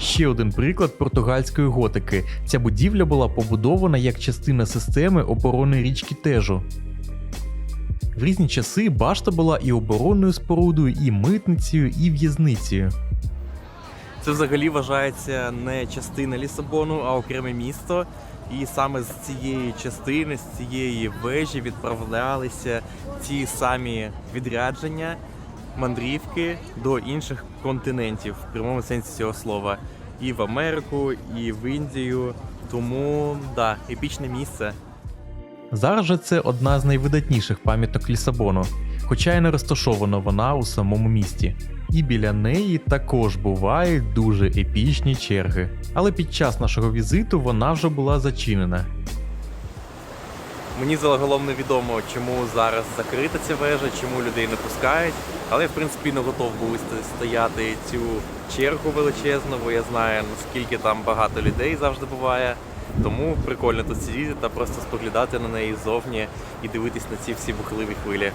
Ще один приклад португальської готики. Ця будівля була побудована як частина системи оборони річки Тежу. В різні часи башта була і оборонною спорудою, і митницею, і в'язницею. Це взагалі вважається не частина Лісабону, а окреме місто. І саме з цієї частини, з цієї вежі відправлялися ті самі відрядження, мандрівки до інших континентів в прямому сенсі цього слова. І в Америку, і в Індію. Тому да, епічне місце. Зараз же це одна з найвидатніших пам'яток Лісабону, хоча й не розташована вона у самому місті. І біля неї також бувають дуже епічні черги. Але під час нашого візиту вона вже була зачинена. Мені загалом не відомо, чому зараз закрита ця вежа, чому людей не пускають. Але я в принципі не готов був стояти цю чергу величезну, бо я знаю наскільки там багато людей завжди буває. Тому прикольно тут сидіти та просто споглядати на неї ззовні і дивитись на ці всі бухливі хвилі.